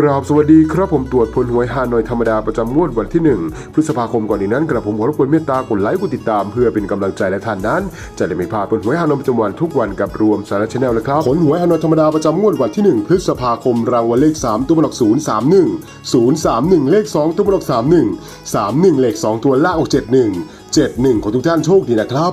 กราบสวัสดีครับผมตรวจผลหวยฮานอยธรรมดาประจำงวดวันที่ 1 พฤษภาคมก่อนนี้นั้นกระผมขอรบกวนเมตตากดไลค์กดติดตามเพื่อเป็นกำลังใจและท่านนั้น จะได้ไม่พลาดผลหวยฮานอยประจำวันทุกวันกับรวมสารชแนลนะครับผลหวยฮานอยธรรมดาประจำงวดวันที่ 1 พฤษภาคมรางวัลเลข 3 ตัวบนหลัก 031 031 เลข 2 ตัวบนหลัก 31 31 เลข 2 ตัวล่างออก71 71 ของทุกท่านโชคดีนะครับ